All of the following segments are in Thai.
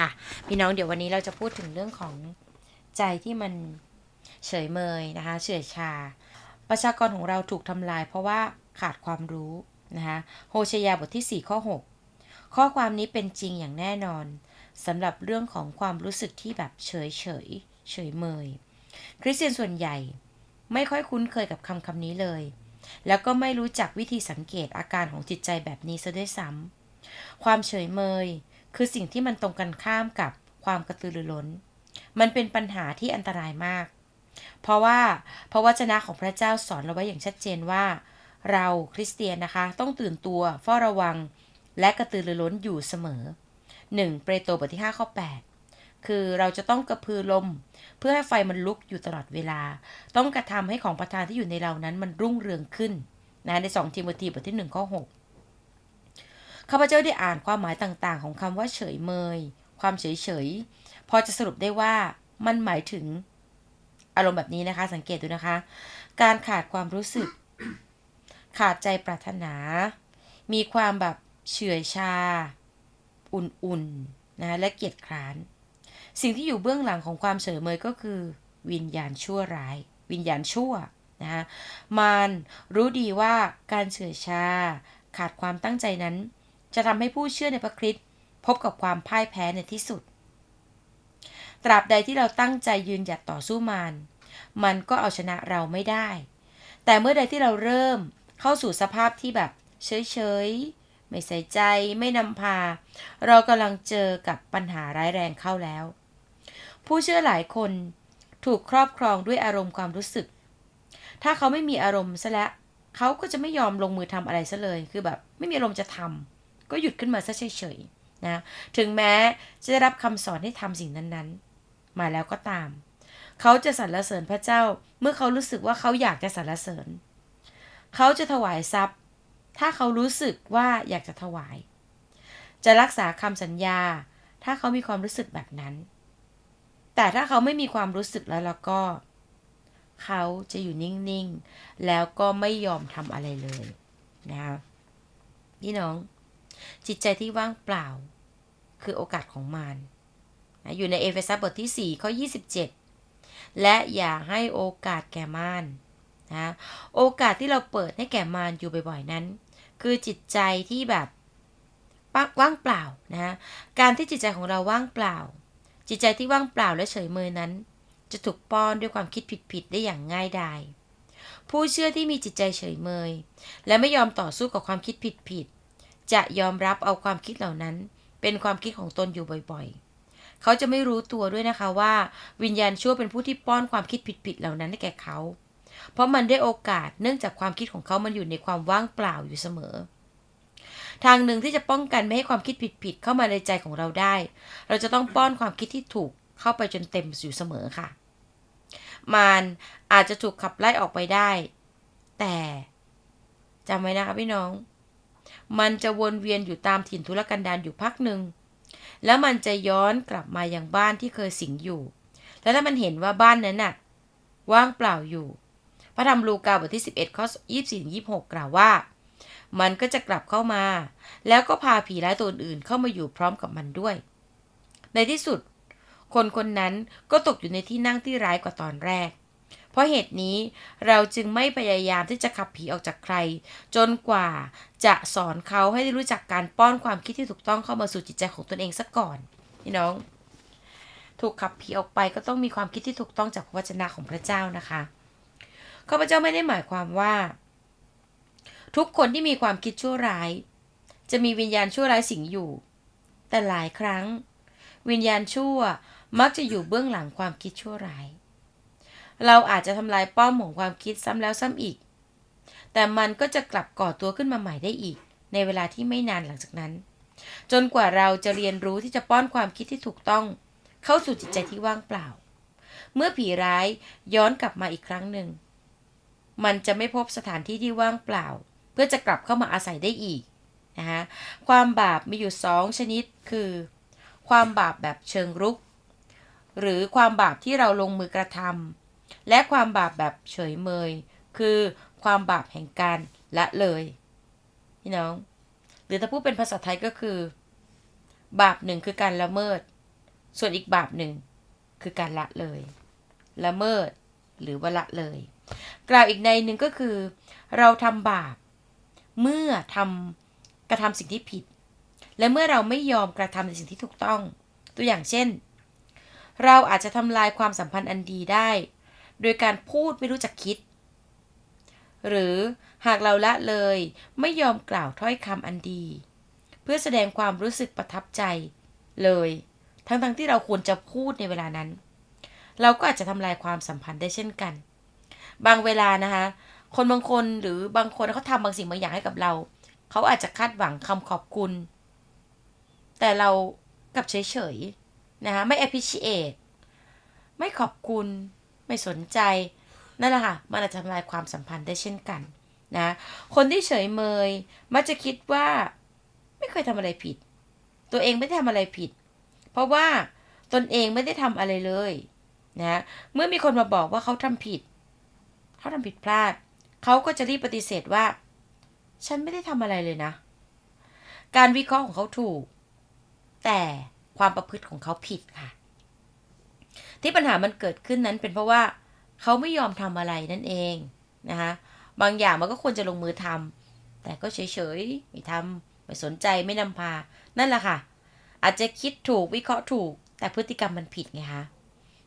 ค่ะ พี่น้องเดี๋ยววันนี้เราจะพูดถึงเรื่องของใจที่มันเฉยเมยนะคะเฉื่อยชา ประชากรของเราถูกทำลายเพราะว่าขาดความรู้นะคะโฮเชยาบทที่ 4 ข้อ 6 ข้อความนี้เป็นจริงอย่างแน่นอนสำหรับเรื่องของความรู้สึกที่แบบเฉยเฉยเฉยเมย คริสเตียนส่วนใหญ่ไม่ค่อยคุ้นเคยกับคำคำนี้เลย แล้วก็ไม่รู้จักวิธีสังเกตอาการของจิตใจแบบนี้ซะด้วยซ้ำความเฉยเมย คือสิ่งที่มันตรงกันข้ามกับความกระตือรือร้น มันเป็นปัญหาที่อันตรายมาก เพราะว่าพระวจนะของพระเจ้าสอนเราไว้อย่างชัดเจนว่า เราคริสเตียนนะคะต้องตื่นตัวเฝ้าระวัง และกระตือรือร้นอยู่เสมอ 1 เปโตรบทที่5ข้อ8 คือเราจะต้องกระพือลม เพื่อให้ไฟมันลุกอยู่ตลอดเวลา ต้องกระทำให้ของประทานที่อยู่ในเรานั้นมันรุ่งเรืองขึ้นนะใน 2 ทิโมธีบทที่1ข้อ6 ข้าพเจ้าได้อ่านความหมายต่างๆ ของคำว่าเฉยเมย ความเฉยเฉยพอจะสรุปได้ว่ามันหมายถึงอารมณ์แบบนี้นะคะ สังเกตดูนะคะ การขาดความรู้สึก ขาดใจปรารถนา มีความแบบเฉื่อยชา อุ่นๆนะและเกียจคร้าน สิ่งที่อยู่เบื้องหลังของความเฉยเมยก็คือ วิญญาณชั่วร้าย วิญญาณชั่วนะมันรู้ดีว่าการเฉื่อยชา ขาดความตั้งใจนั้น จะทำให้ผู้เชื่อในพระคริสต์พบกับความพ่ายแพ้ในที่สุด ตราบใดที่เราตั้งใจยืนหยัดต่อสู้มารมันก็เอาชนะเราไม่ได้ แต่เมื่อใดที่เราเริ่มเข้าสู่สภาพที่แบบเฉยๆ ไม่ใส่ใจ ไม่นำพา เรากำลังเจอกับปัญหาร้ายแรงเข้าแล้ว ผู้เชื่อหลายคนถูกครอบครองด้วยอารมณ์ความรู้สึก ถ้าเขาไม่มีอารมณ์ซะแล้วเขาก็จะไม่ยอมลงมือทำอะไรซะเลย คือแบบ ไม่มีอารมณ์จะทำ ก็หยุดขึ้นมาซะเฉยๆนะถึงแม้จะได้รับคำสอนให้ทำสิ่งนั้นๆ มาแล้วก็ตาม เขาจะสรรเสริญพระเจ้าเมื่อเขารู้สึกว่าเขาอยากจะสรรเสริญ เขาจะถวายทรัพย์ ถ้าเขารู้สึกว่าอยากจะถวาย จะรักษาคำสัญญา ถ้าเขามีความรู้สึกแบบนั้น แต่ถ้าเขาไม่มีความรู้สึกแล้วแล้วก็ เขาจะอยู่นิ่งๆ แล้วก็ไม่ยอมทำอะไรเลยนะคะพี่น้อง จิตใจที่ว่างเปล่า คือโอกาสของมารนะอยู่ในเอเฟซัสบทที่4ข้อ27 และอย่าให้โอกาสแก่มารนะโอกาสที่เราเปิดให้แก่มารอยู่บ่อยๆนั้น คือจิตใจที่แบบว่างเปล่านะการที่จิตใจของเราว่างเปล่า จิตใจที่ว่างเปล่าและเฉยเมยนั้น จะถูกป้อนด้วยความคิดผิดๆได้อย่างง่ายดายผู้เชื่อที่มีจิตใจเฉยเมย และไม่ยอมต่อสู้กับความคิดผิดๆ จะยอมรับเอาความคิดเหล่านั้น เป็นความคิดของตนอยู่บ่อยๆ เขาจะไม่รู้ตัวด้วยนะคะว่า วิญญาณชั่วเป็นผู้ที่ป้อนความคิดผิดๆเหล่านั้นให้แก่เขา เพราะมันได้โอกาสเนื่องจากความคิดของเขามันอยู่ในความว่างเปล่าอยู่เสมอ ทางหนึ่งที่จะป้องกันไม่ให้ความคิดผิดๆเข้ามาในใจของเราได้ เราจะต้องป้อนความคิดที่ถูกเข้าไปจนเต็มอยู่เสมอค่ะ มารอาจจะถูกขับไล่ออกไปได้ แต่จำไว้นะคะพี่น้อง มันจะวนเวียนอยู่ตามถิ่นทุรกันดารอยู่พักหนึ่ง แล้วมันจะย้อนกลับมายังบ้านที่เคยสิงอยู่ แล้วถ้ามันเห็นว่าบ้านนั้นน่ะ ว่างเปล่าอยู่ พระธรรมลูกาบทที่ 11ข้อ24 26 กล่าวว่า มันก็จะกลับเข้ามา แล้วก็พาผีร้ายตัวอื่นเข้ามาอยู่พร้อมกับมันด้วย ในที่สุด คนคนนั้นก็ตกอยู่ในที่นั่งที่ร้ายกว่าตอนแรก เพราะเหตุนี้เราจึงไม่พยายามที่จะขับผีออกจากใคร จนกว่าจะสอนเขาให้รู้จักการป้อนความคิดที่ถูกต้องเข้ามาสู่จิตใจของตนเองซะก่อนพี่น้อง ถูกขับผีออกไปก็ต้องมีความคิดที่ถูกต้องจากพระวจนะของพระเจ้านะคะข้าพเจ้าไม่ได้หมายความว่า ทุกคนที่มีความคิดชั่วร้าย จะมีวิญญาณชั่วร้ายสิงอยู่ แต่หลายครั้ง วิญญาณชั่วมักจะอยู่เบื้องหลังความคิดชั่วร้าย เราอาจจะทำลายป้อมของความคิดซ้ำแล้วซ้ำอีก แต่มันก็จะกลับก่อตัวขึ้นมาใหม่ได้อีก ในเวลาที่ไม่นานหลังจากนั้น จนกว่าเราจะเรียนรู้ที่จะป้อนความคิดที่ถูกต้อง เข้าสู่จิตใจที่ว่างเปล่า เมื่อผีร้ายย้อนกลับมาอีกครั้งหนึ่ง มันจะไม่พบสถานที่ที่ว่างเปล่า เพื่อจะกลับเข้ามาอาศัยได้อีกนะคะความบาปมีอยู่สองชนิดคือ ความบาปแบบเชิงรุก หรือความบาปที่เราลงมือกระทำ และความบาปแบบเฉยเมย คือความบาปแห่งการละเลยพี่น้อง หรือถ้าพูดเป็นภาษาไทยก็คือ บาปหนึ่งคือการละเมิด ส่วนอีกบาปหนึ่งคือการละเลย ละเมิดหรือว่าละเลย กล่าวอีกในหนึ่งก็คือ เราทำบาป เมื่อทำกระทำสิ่งที่ผิด และเมื่อเราไม่ยอมกระทำในสิ่งที่ถูกต้อง ตัวอย่างเช่น เราอาจจะทำลายความสัมพันธ์อันดีได้ โดยการพูดไม่รู้จักคิด หรือหากเราละเลยไม่ยอมกล่าวถ้อยคำอันดี เพื่อแสดงความรู้สึกประทับใจเลย ทั้งๆทที่เราควรจะพูดในเวลานั้น เราก็อาจจะทำลายความสัมพันธ์ได้เช่นกัน บางเวลานะคะ คนบางคนหรือบางคนเขาทำบางสิ่งบางอย่างให้กับเรา เขาอาจจะคาดหวังคำขอบคุณ แต่เรากับเฉยๆนะคะไม่ appreciate ไม่ขอบคุณ ไม่สนใจนั่นแหละค่ะมันอาจจะทำลายความสัมพันธ์ได้เช่นกันนะคนที่เฉยเมยมักจะคิดว่าไม่เคยทำอะไรผิด ตัวเองไม่ได้ทำอะไรผิด เพราะว่าตนเองไม่ได้ทำอะไรเลยนะเมื่อมีคนมาบอกว่าเขาทำผิด เขาทำผิดพลาด เขาก็จะรีบปฏิเสธว่า ฉันไม่ได้ทำอะไรเลยนะ การวิเคราะห์ของเขาถูก แต่ความประพฤติของเขาผิดค่ะ ที่ปัญหามันเกิดขึ้นนั้นเป็นเพราะว่าเขาไม่ยอมทำอะไรนั่นเองนะคะบางอย่างมันก็ควรจะลงมือทำแต่ก็เฉยๆไม่ทำไม่สนใจไม่นำพา นั่นแหละค่ะ อาจจะคิดถูกวิเคราะห์ถูก แต่พฤติกรรมมันผิดไงคะ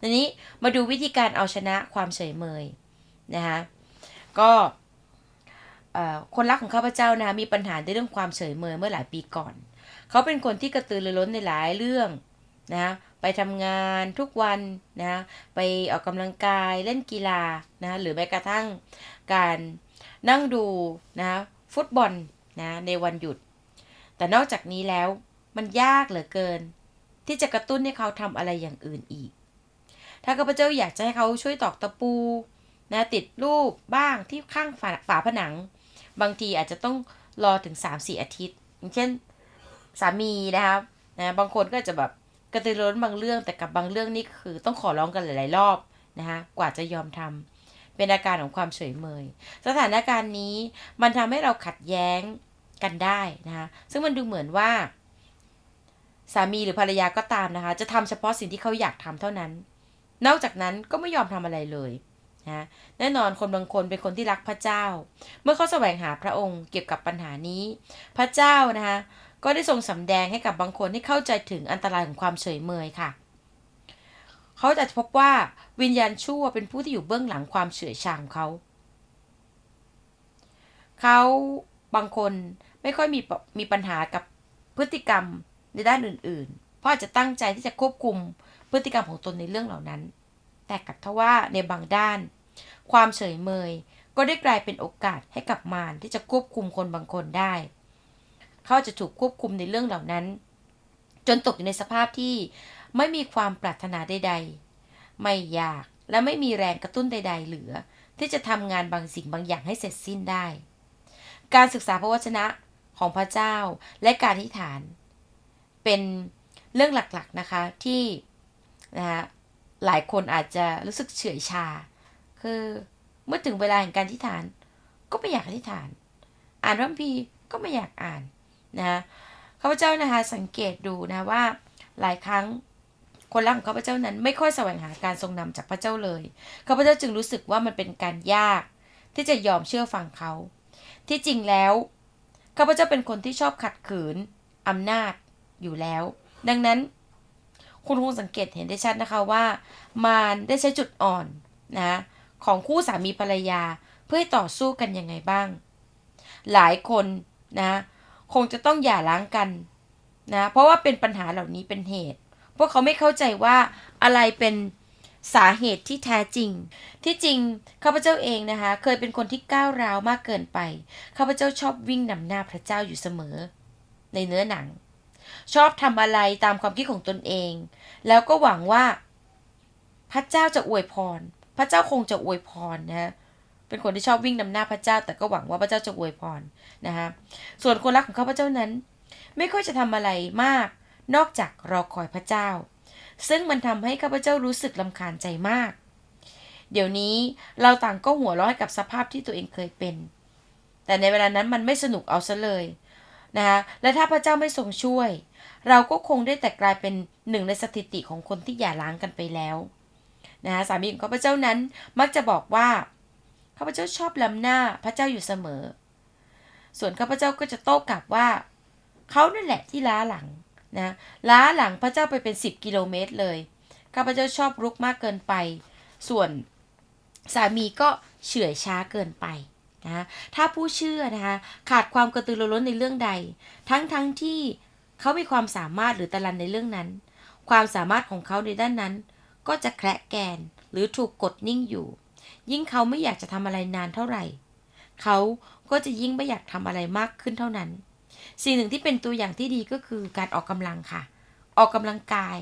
ทีนี้มาดูวิธีการเอาชนะความเฉยเมยนะคะก็คนรักของข้าพเจ้านะคะมีปัญหาในเรื่องความเฉยเมยเมื่อหลายปีก่อน เขาเป็นคนที่กระตือรือร้นในหลายเรื่องนะ ไปทำงานทุกวันนะไปออกกำลังกายเล่นกีฬานะหรือแม้กระทั่งการนั่งดูนะฟุตบอลนะในวันหยุด แต่นอกจากนี้แล้วมันยากเหลือเกิน ที่จะกระตุ้นให้เขาทำอะไรอย่างอื่นอีก ถ้าข้าพเจ้าอยากจะให้เขาช่วยตอกตะปูนะติดรูปบ้างที่ข้างฝาฝาผนัง บางทีอาจจะต้องรอถึง 3-4 อาทิตย์อย่างเช่นสามีนะครับนะบางคนก็จะแบบ กระตือร้นบางเรื่องแต่กับบางเรื่องนี่คือต้องขอร้องกันหลาย ๆ รอบนะคะกว่าจะยอมทำเป็นอาการของความเฉยเมย สถานการณ์นี้มันทำให้เราขัดแย้งกันได้นะคะซึ่งมันดูเหมือนว่า สามีหรือภรรยาก็ตามนะคะ จะทำเฉพาะสิ่งที่เขาอยากทำเท่านั้น นอกจากนั้นก็ไม่ยอมทำอะไรเลยนะแน่นอนคนบางคนเป็นคนที่รักพระเจ้า เมื่อเขาแสวงหาพระองค์เกี่ยวกับปัญหานี้ พระเจ้านะคะ ก็ได้ทรงสำแดงให้กับบางคนให้เข้าใจถึงอันตรายของความเฉยเมยค่ะ เขาจะพบว่าวิญญาณชั่วเป็นผู้ที่อยู่เบื้องหลังความเฉื่อยชาของเขา เขาบางคนไม่ค่อยมีมีปัญหากับพฤติกรรมในด้านอื่น ๆ เพราะอาจจะตั้งใจที่จะควบคุมพฤติกรรมของตนในเรื่องเหล่านั้น แต่กับทว่าในบางด้าน ความเฉยเมยก็ได้กลายเป็นโอกาสให้กับมารที่จะควบคุมคนบางคนได้ เขาจะถูกควบคุมในเรื่องเหล่านั้น จนตกอยู่ในสภาพที่ไม่มีความปรารถนาใด ๆ ไม่อยากและไม่มีแรงกระตุ้นใด ๆ เหลือ ที่จะทำงานบางสิ่งบางอย่างให้เสร็จสิ้นได้ การศึกษาพระวจนะของพระเจ้าและการอธิษฐาน เป็นเรื่องหลักๆนะคะที่นะะหลายคนอาจจะรู้สึกเฉื่อยชา คือเมื่อถึงเวลาแห่งการอธิษฐาน ก็ไม่อยากอธิษฐาน อ่านพระคัมภีร์ก็ไม่อยากอ่าน นะข้าพเจ้านะคะสังเกตดูนะว่าหลายครั้งคนรักของข้าพเจ้านั้นไม่ค่อยแสวงหาการทรงนำจากพระเจ้าเลยข้าพเจ้าจึงรู้สึกว่ามันเป็นการยาก ที่จะยอมเชื่อฟังเขา ที่จริงแล้วข้าพเจ้าเป็นคนที่ชอบขัดขืนอำนาจอยู่แล้ว ดังนั้น คุณคงสังเกตเห็นได้ชัดนะคะว่า มารได้ใช้จุดอ่อนนะของคู่สามีภรรยาเพื่อต่อสู้กันยังไงบ้าง หลายคนนะ คงจะต้องหย่าร้างกันนะเพราะว่าเป็นปัญหาเหล่านี้เป็นเหตุ พวกเขาไม่เข้าใจว่าอะไรเป็นสาเหตุที่แท้จริง ที่จริงข้าพเจ้าเองนะคะ เคยเป็นคนที่ก้าวร้าวมากเกินไปข้าพเจ้าชอบวิ่งนำหน้าพระเจ้าอยู่เสมอ ในเนื้อหนัง ชอบทำอะไรตามความคิดของตนเอง แล้วก็หวังว่า พระเจ้าจะอวยพร พระเจ้าคงจะอวยพรนะฮะ เป็นคนที่ชอบวิ่งนำหน้าพระเจ้า แต่ก็หวังว่าพระเจ้าจะอวยพรนะฮะส่วนคนรักของข้าพเจ้านั้น ไม่ค่อยจะทำอะไรมาก นอกจากรอคอยพระเจ้า ซึ่งมันทำให้ข้าพเจ้ารู้สึกลำคาญใจมาก เดี๋ยวนี้เราต่างก็หัวเร้อยกับสภาพที่ตัวเองเคยเป็น แต่ในเวลานั้นมันไม่สนุกเอาซะเลยนะคะและถ้าพระเจ้าไม่ทรงช่วย เราก็คงได้แต่กลายเป็นหนึ่งในสถิติของคนที่หย่าร้างกันไปแล้วนะคะสามีของข้าพเจ้านั้นมักจะบอกว่าาพเจ้าชอบล้ำหน้าพระเจ้าอยู่เสมอ ส่วนข้าพเจ้าก็จะโต้กลับว่า เขานั่นแหละที่ล้าหลังนะล้าหลังพระเจ้าไปเป็น 10 กิโลเมตรเลย ข้าพเจ้าชอบรุกมากเกินไป ส่วนสามีก็เฉื่อยช้าเกินไปนะถ้าผู้เชื่อนะคะขาดความกระตือรือร้นในเรื่องใด ทั้งทั้งที่เขามีความสามารถหรือตะลันในเรื่องนั้น ความสามารถของเขาในด้านนั้น ก็จะแคระแกนหรือถูกกดนิ่งอยู่ ยิ่งเขาไม่อยากจะทำอะไรนานเท่าไหร่ เขาก็จะยิ่งไม่อยากทำอะไรมากขึ้นเท่านั้น สิ่งหนึ่งที่เป็นตัวอย่างที่ดีก็คือการออกกำลังค่ะ ออกกำลังกาย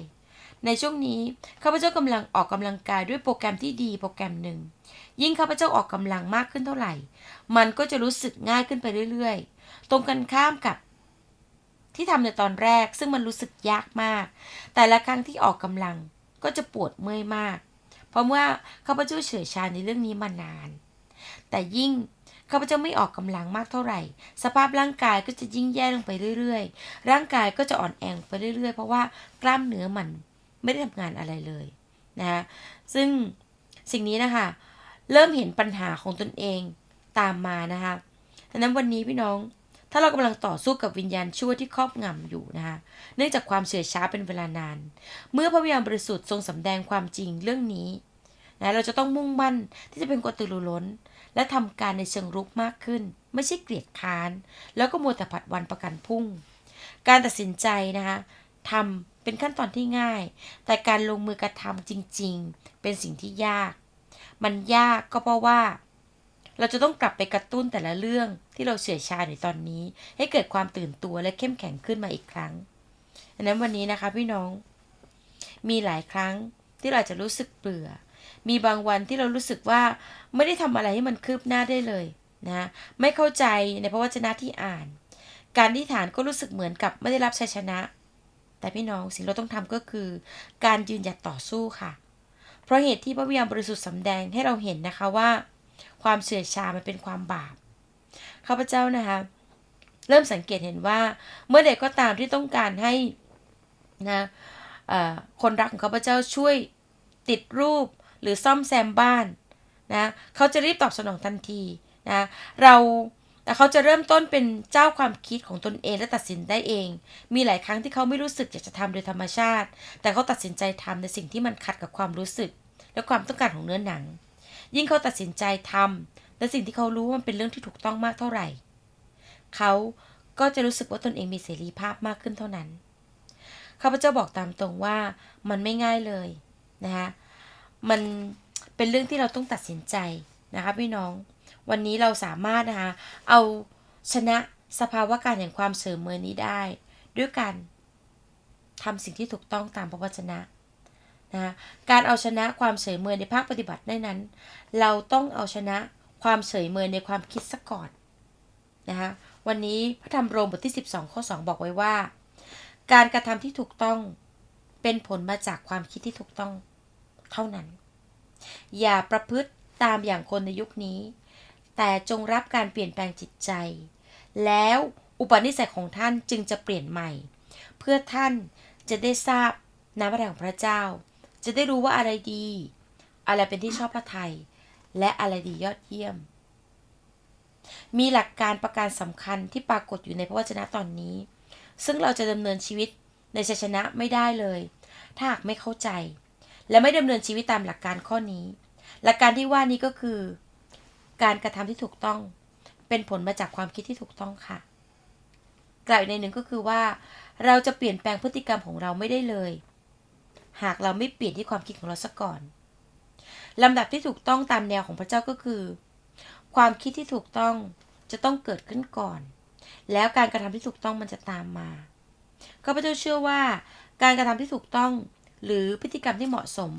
ในช่วงนี้ข้าพเจ้ากำลังออกกำลังกายด้วยโปรแกรมที่ดีโปรแกรมหนึ่ง ยิ่งข้าพเจ้าออกกำลังมากขึ้นเท่าไหร่ มันก็จะรู้สึกง่ายขึ้นไปเรื่อยๆ ตรงกันข้ามกับที่ทำในตอนแรกซึ่งมันรู้สึกยากมาก แต่ละครั้งที่ออกกำลังก็จะปวดเมื่อยมาก เพราะว่าข้าพเจ้าเฉื่อยชาในเรื่องนี้มานาน แต่ยิ่งข้าพเจ้าไม่ออกกำลังมากเท่าไหร่ สภาพร่างกายก็จะยิ่งแย่ลงไปเรื่อยๆ ร่างกายก็จะอ่อนแอลงไปเรื่อยๆ เพราะว่ากล้ามเนื้อมันไม่ได้ทำงานอะไรเลยนะคะซึ่งสิ่งนี้นะคะ เริ่มเห็นปัญหาของตนเองตามมานะคะดังนั้นวันนี้พี่น้อง ถ้าเรากำลังต่อสู้กับวิญญาณชั่วที่ครอบงำอยู่นะคะเนื่องจากความเฉื่อยช้าเป็นเวลานาน เมื่อพระวิญญาณบริสุทธิ์ทรงสำแดงความจริงเรื่องนี้นะเราจะต้องมุ่งมั่นที่จะเป็นกตือรือร้น และทำการในเชิงรุกมากขึ้น ไม่ใช่เกลียดค้าน แล้วก็มัวแต่ผัดวันประกันพุ่ง การตัดสินใจนะคะทำเป็นขั้นตอนที่ง่าย แต่การลงมือกระทำจริง ๆ เป็นสิ่งที่ยาก มันยากก็เพราะว่า เราจะต้องกลับไปกระตุ้นแต่ละเรื่องที่เราเฉื่อยชาในตอนนี้ ให้เกิดความตื่นตัวและเข้มแข็งขึ้นมาอีกครั้งดังนั้นวันนี้นะคะพี่น้อง มีหลายครั้งที่เราจะรู้สึกเบื่อ มีบางวันที่เรารู้สึกว่าไม่ได้ทำอะไรให้มันคืบหน้าได้เลยนะไม่เข้าใจในพระวจนะที่อ่าน การที่ฐานก็รู้สึกเหมือนกับไม่ได้รับชัยชนะ แต่พี่น้องสิ่งเราต้องทำก็คือ การยืนหยัดต่อสู้ค่ะ เพราะเหตุที่พระวิญญาณบริสุทธิ์สำแดงให้เราเห็นนะคะว่า ความเฉื่อยชามันเป็นความบาปข้าพเจ้านะคะเริ่มสังเกตเห็นว่าเมื่อใดก็ตามที่ต้องการให้นะคนรักของข้าพเจ้าช่วยติดรูปหรือซ่อมแซมบ้านนะเขาจะรีบตอบสนองทันทีนะเราแต่เขาจะเริ่มต้นเป็นเจ้าความคิดของตนเองและตัดสินได้เอง มีหลายครั้งที่เขาไม่รู้สึกอยากจะทำโดยธรรมชาติ แต่เขาตัดสินใจทำในสิ่งที่มันขัดกับความรู้สึก และความต้องการของเนื้อหนัง ยิ่งเขาตัดสินใจทำและสิ่งที่เขารู้ว่ามันเป็นเรื่องที่ถูกต้องมากเท่าไหร่ เขาก็จะรู้สึกว่าตนเองมีเสรีภาพมากขึ้นเท่านั้นข้าพเจ้าบอกตามตรงว่ามันไม่ง่ายเลยนะคะมันเป็นเรื่องที่เราต้องตัดสินใจนะคะพี่น้อง วันนี้เราสามารถนะคะเอาชนะสภาวะการแห่งความเสริมเมอนี้ได้ ด้วยการทำสิ่งที่ถูกต้องตามพระวจนะ นะการเอาชนะความเฉยเมยในภาคปฏิบัติได้นั้น เราต้องเอาชนะความเฉยเมยในความคิดซะก่อนนะคะวันนี้พระธรรมโรมบทที่ 12 ข้อ 2 บอกไว้ว่า การกระทำที่ถูกต้องเป็นผลมาจากความคิดที่ถูกต้องเท่านั้น อย่าประพฤติตามอย่างคนในยุคนี้ แต่จงรับการเปลี่ยนแปลงจิตใจ แล้วอุปนิสัยของท่านจึงจะเปลี่ยนใหม่ เพื่อท่านจะได้ทราบน้ำพระทัยของพระเจ้า จะได้รู้ว่าอะไรดี อะไรเป็นที่ชอบพระทัยและอะไรดียอดเยี่ยม มีหลักการประการสำคัญที่ปรากฏอยู่ในพระวจนะตอนนี้ ซึ่งเราจะดำเนินชีวิตในชัยชนะไม่ได้เลย ถ้าหากไม่เข้าใจ และไม่ดำเนินชีวิตตามหลักการข้อนี้ หลักการที่ว่านี้ก็คือ การกระทำที่ถูกต้อง เป็นผลมาจากความคิดที่ถูกต้องค่ะกล่าวในหนึ่งก็คือว่า เราจะเปลี่ยนแปลงพฤติกรรมของเราไม่ได้เลย หากเราไม่เปลี่ยนที่ความคิดของเราซะก่อนลำดับที่ถูกต้องตามแนวของพระเจ้าก็คือ ความคิดที่ถูกต้องจะต้องเกิดขึ้นก่อน แล้วการกระทำที่ถูกต้องมันจะตามมาข้าพเจ้าเชื่อว่า การกระทำที่ถูกต้อง หรือพฤติกรรมที่เหมาะสม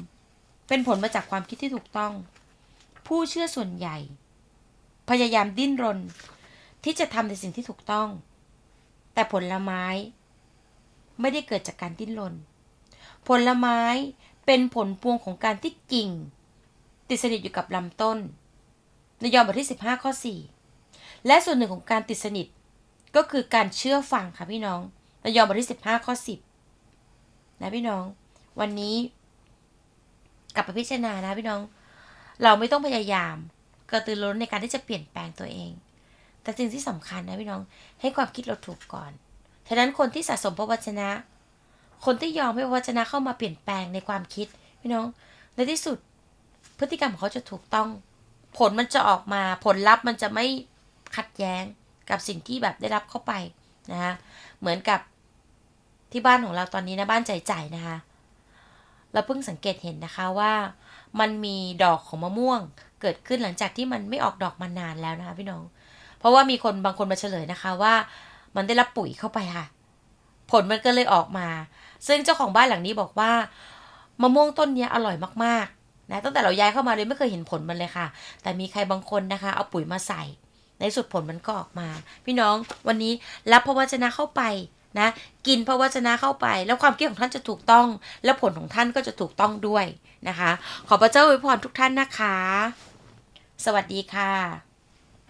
เป็นผลมาจากความคิดที่ถูกต้อง ผู้เชื่อส่วนใหญ่ พยายามดิ้นรน ที่จะทำในสิ่งที่ถูกต้อง แต่ผลไม้ ไม่ได้เกิดจากการดิ้นรน ผลไม้เป็นผลพวงของการที่กิ่ง ติดสนิทอยู่กับลำต้น ในยอห์นบทที่ 15 ข้อ 4 และส่วนหนึ่งของการติดสนิท ก็คือการเชื่อฟังค่ะพี่น้องระยองบทที่สิบห้าข้อสิบนะพี่น้อง วันนี้กลับไปพิจารณานะพี่น้อง เราไม่ต้องพยายามกระตือร้นในการที่จะเปลี่ยนแปลงตัวเอง แต่สิ่งที่สำคัญนะพี่น้องให้ความคิดเราถูกก่อน ฉะนั้นคนที่สะสมพระวจนะ คนที่ยอมให้พระวจนะเข้ามาเปลี่ยนแปลงในความคิด พี่น้อง ในที่สุด พฤติกรรมของเขาจะถูกต้อง ผลมันจะออกมาผลลัพธ์มันจะไม่ขัดแย้งกับสิ่งที่แบบได้รับเข้าไปนะคะเหมือนกับที่บ้านของเราตอนนี้นะบ้านใจใจนะคะเราเพิ่งสังเกตเห็นนะคะว่ามันมีดอกของมะม่วงเกิดขึ้นหลังจากที่มันไม่ออกดอกมานานแล้วนะคะพี่น้อง เพราะว่ามีคนบางคนมาเฉลยนะคะว่า มันได้รับปุ๋ยเข้าไปค่ะ ผลมันก็เลยออกมา ซึ่งเจ้าของบ้านหลังนี้บอกว่ามะม่วงต้นนี้อร่อยมากๆนะตั้งแต่เราย้ายเข้ามาเลยไม่เคยเห็นผลมันเลยค่ะ แต่มีใครบางคนนะคะ เอาปุ๋ยมาใส่ ในสุดผลมันก็ออกมา พี่น้องวันนี้รับพระวจนะเข้าไปนะกินพระวจนะเข้าไป แล้วความคิดของท่านจะถูกต้อง แล้วผลของท่านก็จะถูกต้องด้วยนะคะ ขอพระเจ้าอวยพรทุกท่านนะคะ สวัสดีค่ะ